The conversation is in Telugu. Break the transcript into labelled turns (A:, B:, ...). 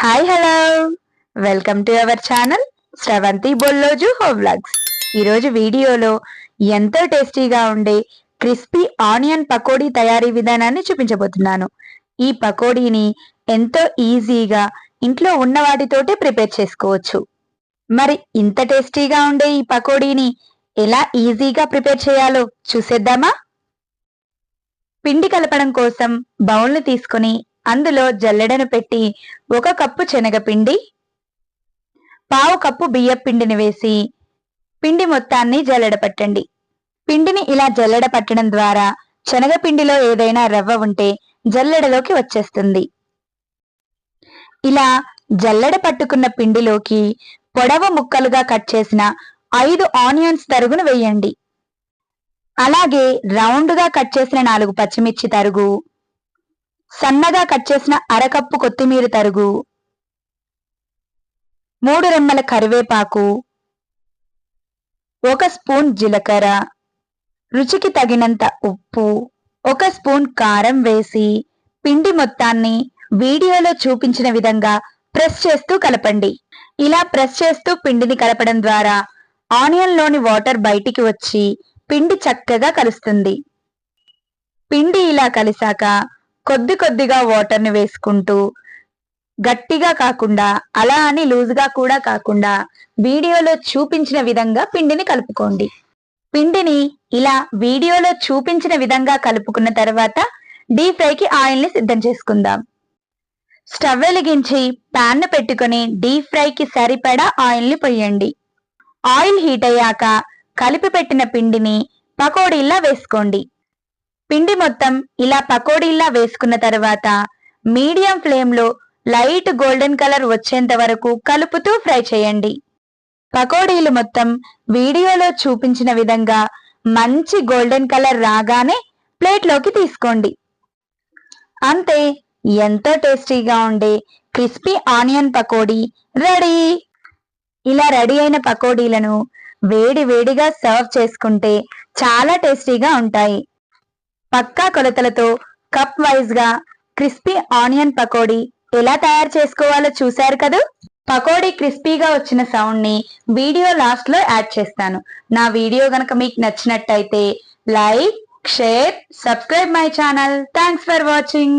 A: Hi hello welcome to our channel Sravanthi Bolloju హోవ్లాగ్స్ ఈరోజు వీడియోలో ఎంతో టేస్టీగా ఉండే క్రిస్పీ ఆనియన్ పకోడీ తయారీ విధానాన్ని చూపించబోతున్నాను. ఈ పకోడీని ఎంతో ఈజీగా ఇంట్లో ఉన్న వాటితోటే ప్రిపేర్ చేసుకోవచ్చు. మరి ఇంత టేస్టీగా ఉండే ఈ పకోడీని ఎలా ఈజీగా ప్రిపేర్ చేయాలో చూసేద్దామా? పిండి కలపడం కోసం బౌల్ని తీసుకొని అందులో జల్లెడను పెట్టి ఒక కప్పు శనగపిండి పావు కప్పు బియ్య పిండిని వేసి పిండి మొత్తాన్ని జల్లెడ పట్టండి పిండిని ఇలా జల్లెడ పట్టడం ద్వారా శనగపిండిలో ఏదైనా రవ్వ ఉంటే జల్లెడలోకి వచ్చేస్తుంది. ఇలా జల్లెడ పట్టుకున్న పిండిలోకి పొడవ ముక్కలుగా కట్ చేసిన ఐదు ఆనియన్స్ తరుగును వేయండి. అలాగే రౌండ్గా కట్ చేసిన నాలుగు పచ్చిమిర్చి తరుగు సన్నగా కట్ చేసిన అరకప్పు కొత్తిమీర తరుగు మూడు రెమ్మల కరివేపాకు ఒక స్పూన్ జీలకర్ర రుచికి తగినంత ఉప్పు ఒక స్పూన్ కారం వేసి పిండి మొత్తాన్ని వీడియోలో చూపించిన విధంగా ప్రెస్ చేస్తూ కలపండి. ఇలా ప్రెస్ చేస్తూ పిండిని కలపడం ద్వారా ఆనియన్లోని వాటర్ బయటికి వచ్చి పిండి చక్కగా కలుస్తుంది. పిండి ఇలా కలిసాక కొద్ది కొద్దిగా వాటర్ని వేసుకుంటూ గట్టిగా కాకుండా అలా అని లూజ్గా కూడా కాకుండా వీడియోలో చూపించిన విధంగా పిండిని కలుపుకోండి. పిండిని ఇలా వీడియోలో చూపించిన విధంగా కలుపుకున్న తర్వాత డీప్ ఫ్రైకి ఆయిల్ని సిద్ధం చేసుకుందాం. స్టవ్ వెలిగించి ప్యాన్ పెట్టుకుని డీప్ ఫ్రైకి సరిపడా ఆయిల్ని పొయ్యండి. ఆయిల్ హీట్ అయ్యాక కలిపి పెట్టిన పిండిని పకోడీల్లా వేసుకోండి. పిండి మొత్తం ఇలా పకోడీల్లా వేసుకున్న తర్వాత మీడియం ఫ్లేమ్లో లైట్ గోల్డెన్ కలర్ వచ్చేంత వరకు కలుపుతూ ఫ్రై చేయండి. పకోడీలు మొత్తం వీడియోలో చూపించిన విధంగా మంచి గోల్డెన్ కలర్ రాగానే ప్లేట్లోకి తీసుకోండి. అంతే ఎంతో టేస్టీగా ఉండే క్రిస్పీ ఆనియన్ పకోడీ రెడీ! ఇలా రెడీ అయిన పకోడీలను వేడి వేడిగా సర్వ్ చేసుకుంటే చాలా టేస్టీగా ఉంటాయి. పక్కా కొలతలతో కప్ వైజ్గా క్రిస్పీ ఆనియన్ పకోడీ ఎలా తయారు చేసుకోవాలో చూశారు కదూ? పకోడీ క్రిస్పీగా వచ్చిన సౌండ్ని వీడియో లాస్ట్లో యాడ్ చేస్తాను. నా వీడియో గనక మీకు నచ్చినట్టయితే like share subscribe my channel. Thanks for watching